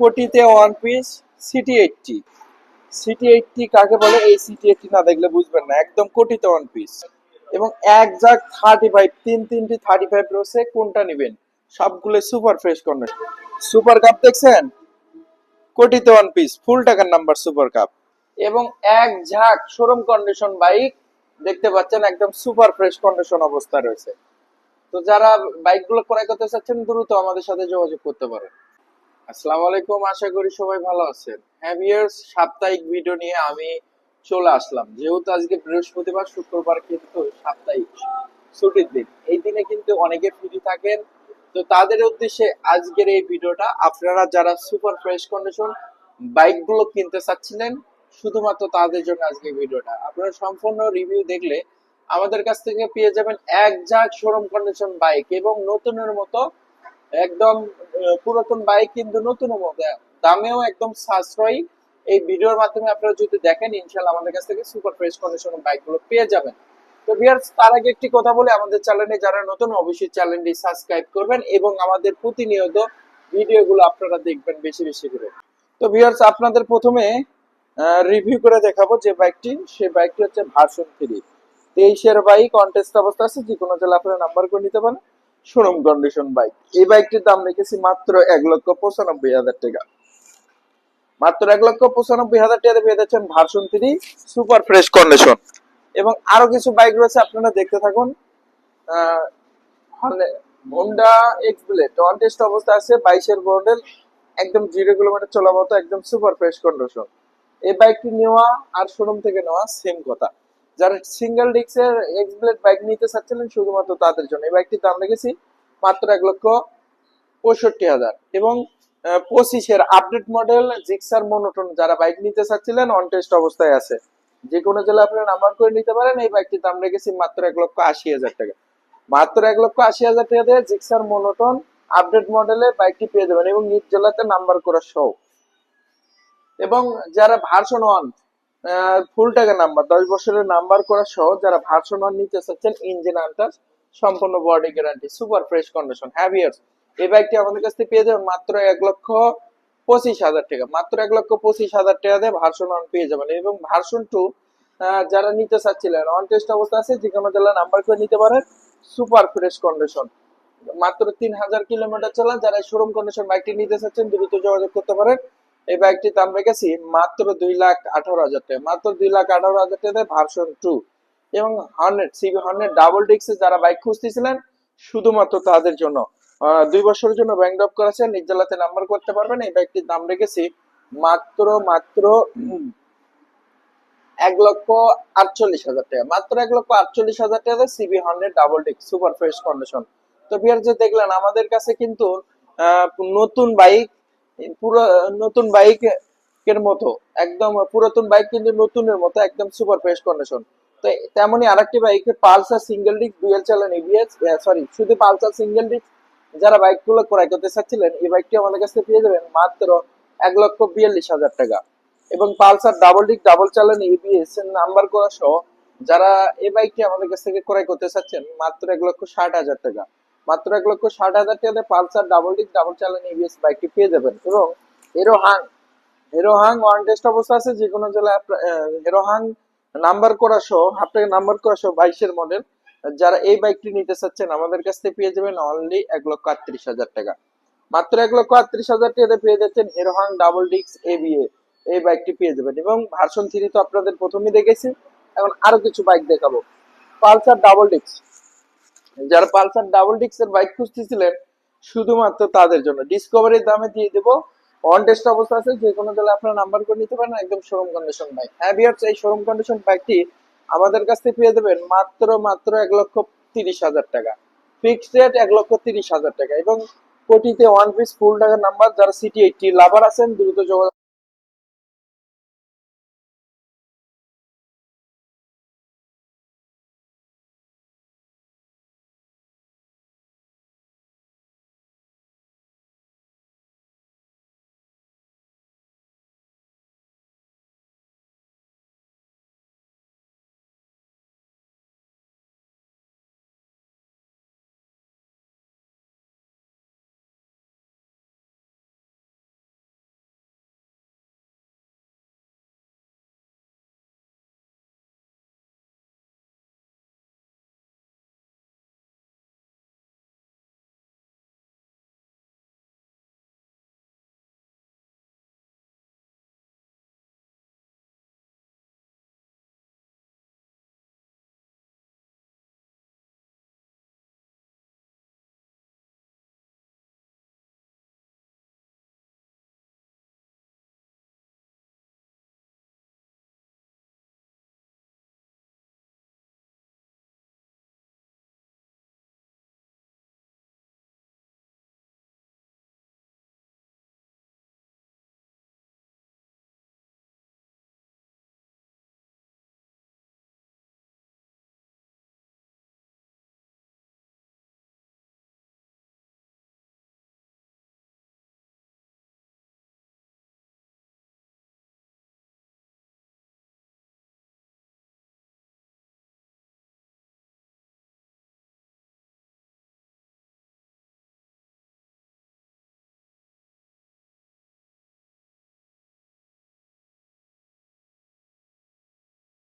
কোটিতে one piece CT eighty CT eighty কাকে বলে? এই সিটি এইটটি না দেখলে বুঝবেন না। একদম কোটিতে ওয়ান পিস এবং একজাক থার্টি ফাইভ তিন তিনটি থার্টি ফাইভ রয়েছে কোনটা নেবেন? সবগুলো super fresh condition super cub দেখছেন? কোটিতে ওয়ান পিস ফুল টাকার নাম্বার সুপার কাপ এবং এক ঝাঁক শোরুম কন্ডিশন বাইক দেখতে পাচ্ছেন একদম সুপার ফ্রেশ কন্ডিশন অবস্থা রয়েছে। তো যারা বাইকগুলো ক্রয় করতে চাচ্ছেন, দ্রুত আমাদের সাথে যোগাযোগ করতে পারেন। আসসালামু আলাইকুম, আশা করি সবাই ভালো আছেন। হ্যাঁ ভিউয়ার্স সাপ্তাহিক ভিডিও নিয়ে আমি চলে আসলাম। যেহেতু আজকে বৃহস্পতিবার, শুক্রবার কিন্তু সাপ্তাহিক ছুটির দিন। এই দিনে কিন্তু অনেকে ফ্রি থাকেন। তো তাদের উদ্দেশ্যে আজকের এই ভিডিওটা আপনারা যারা সুপার ফ্রেশ কন্ডিশন বাইকগুলো কিনতে চাচ্ছিলেন, শুধুমাত্র তাদের জন্য আজকে ভিডিওটা আপনারা সম্পূর্ণ রিভিউ দেখলে আমাদের কাছ থেকে পেয়ে যাবেন এক ঝাঁক শোরুম কন্ডিশন বাইক এবং নতুনের মতো একদম পুরাতন বাইক কিন্তু নতুন দামেও একদম সাশ্রয়ী। এই ভিডিওর মাধ্যমে আপনারা যদি দেখেন ইনশাল্লাহ আমাদের কাছ থেকে সুপার ফ্রেশ কন্ডিশন বাইকগুলো পেয়ে যাবেন। তো ভিউয়ার্স তার আগে একটি কথা বলে, আমাদের চ্যানেলে যারা নতুন, অবশ্যই চ্যানেলটি সাবস্ক্রাইব করবেন এবং আমাদের প্রতিনিয়ত ভিডিওগুলো আপনারা দেখবেন বেশি বেশি করে। তো ভিউয়ার্স আপনাদের প্রথমে রিভিউ করে দেখাবো যে বাইকটি সেই বাইকটি হচ্ছে ভার্সন থ্রি। তেইশের বাইক কন্টেস্ট অবস্থা আছে যে কোনো জেলা আপনারা নাম্বার করে নিতে পারেন। শোরুম কন্ডিশন বাইক এই বাইকটির দাম রেখেছি মাত্র এক লক্ষ পঁচানব্বই হাজার টাকা। মাত্র এক লক্ষ পঁচানব্বই হাজার টাকা পেয়ে যাচ্ছেন version three super fresh condition এবং আরও কিছু বাইক রয়েছে, আপনারা দেখতে থাকুন। Honda X blade one test অবস্থা আছে, বাইশের মডেল একদম জিরো কিলোমিটার চলা মতো, একদম সুপার ফ্রেশ কন্ডিশন এই বাইকটি নেওয়া আর শোরুম থেকে নেওয়া সেম কথা। যারা সিঙ্গেল ডিক্সের এক্স ব্লেড বাইক নিতে চাচ্ছিলেন, শুধুমাত্র তাদের জন্য। এই বাইকটির দাম রেখেছি মাত্র এক লক্ষ পঁয়ষট্টি হাজার। এবং পঁচিশের আপডেট মডেল জিক্সার মনোটন যারা বাইক নিতে চাচ্ছিলেন অন টেস্ট অবস্থায় আছে। যে কোনো জেলা আপনারা নাম্বার করে নিতে পারেন, এই বাইকটির দাম রেখেছি মাত্র এক লক্ষ আশি হাজার টাকা। মাত্র এক লক্ষ আশি হাজার টাকা দিয়ে জিক্সার মনোটন আপডেট মডেলে বাইকটি পেয়ে যাবেন এবং নিজ জেলাতে নাম্বার করা সহ। এবং যারা ভার্সন ওয়ান ফুল টাকা নাম্বার দশ বছরের নাম্বার করা সহ যারা ভার্সন ওয়ান নিতে চাচ্ছেন ইঞ্জিন আনটাস সম্পূর্ণ body guarantee super fresh condition হ্যাভিয়ার্স এই বাইকটি আমাদের কাছ থেকে পেয়ে যাবেন মাত্র এক লক্ষ পঁচিশ হাজার টাকা, মাত্র এক লক্ষ পঁচিশ হাজার টাকা দিয়ে ভার্সন ওয়ান পেয়ে যাবেন। এবং ভার্সন টু যারা নিতে চাচ্ছিলেন অন টেস্ট অবস্থা আছে যে কোনো জেলা নাম্বার করে নিতে পারেন সুপার ফ্রেশ কন্ডিশন মাত্র তিন হাজার কিলোমিটার চলা যারা শোরুম কন্ডিশন বাইকটি নিতে চাচ্ছেন, দ্রুত যোগাযোগ করতে পারেন। এই বাইকটির দাম রেখেছি মাত্র দুই লাখ আঠারো হাজার টাকা। মাত্র দুই লাখ আঠারো হাজার টাকা ভার্সন টু এবং হান্ড্রেড সিবি হান্ড্রেড ডাবল ডিক্সে যারা বাইক খুঁজতেছিলেন, শুধুমাত্র তাদের জন্য। দুই বছরের জন্য ব্যাংক ড্রপ করেছে নিজ জেলাতে নাম্বার করতে পারবেন। এই বাইকটির দাম রেখেছি মাত্র মাত্র এক লক্ষ আটচল্লিশ হাজার টাকা। মাত্র এক লক্ষ আটচল্লিশ হাজার টাকা সিবি হান্ড্রেড ডাবল ডিক্স সুপার ফ্রেশ কন্ডিশন তো বিয়ার যে দেখলেন, আমাদের কাছে কিন্তু নতুন বাইক পুরো নতুন বাইক এর মতো, একদম পুরাতন বাইক কিন্তু নতুনের মতো, একদম সুপার ফ্রেশ কন্ডিশন তো তেমনই আরেকটি bike Pulsar single disc dual চালান এবিএস সরি শুধু পালসার সিঙ্গেল ডিস্ক যারা বাইকগুলো ক্রয় করতে চাচ্ছিলেন, এই বাইকটি আমাদের কাছে পেয়ে যাবেন মাত্র এক লক্ষ বিয়াল্লিশ হাজার টাকা। এবং পালসার ডাবল ডিক ডাবল চালান এবিএস নাম্বার করা সহ যারা এই বাইকটি আমাদের কাছ থেকে ক্রয় করতে চাচ্ছেন, মাত্র এক লক্ষ ষাট হাজার টাকা। মাত্র এক লক্ষ ষাট হাজার টাকাতে পালসার ডাবল ডিক ডাবল চালান এবিএস বাইকটি পেয়ে যাবেন। এবং hero Hang hero Hang one test অবস্থা আছে যে কোনো জেলায় হিরো হাং নাম্বার করা সহ আপনাকে নাম্বার করা সহ বাইশের মডেল যারা এই বাইকটি নিতে চাচ্ছেন, আমাদের কাছ থেকে পেয়ে যাবেন অনলি এক লক্ষ আটত্রিশ হাজার টাকা। মাত্র এক লক্ষ আটত্রিশ হাজার টাকাতে পেয়ে যাচ্ছেন হিরো হাং ডাবল ডিক্স এবিএ এই বাইকটি পেয়ে যাবেন। এবং ভার্সন থ্রি তো আপনাদের প্রথমেই দেখেছি, এখন আরও কিছু বাইক দেখাবো। পালসার ডাবল ডিক্স যারা পালসার ডাবল ডিক্সের বাইক খুঁজতেছিলেন, শুধুমাত্র তাদের জন্য। ডিসকভারির দামে দিয়ে দেবো। অন টেস্ট অবস্থা আছে, যে কোনো জেলায় আপনার নাম্বার করে নিতে পারেন, একদম শোরুম কন্ডিশন বাইক হ্যাঁ বিয়ার্স এই শোরুম কন্ডিশন বাইকটি আমাদের কাছ থেকে পেয়ে দেবেন মাত্র মাত্র এক লক্ষ তিরিশ হাজার টাকা। ফিক্সড রেট এক লক্ষ তিরিশ হাজার টাকা। এবং কোটিতে ওয়ান পিস ফুল টাকার নাম্বার যারা সিটি এইটটি লাভার আছেন, দ্রুত যোগাযোগ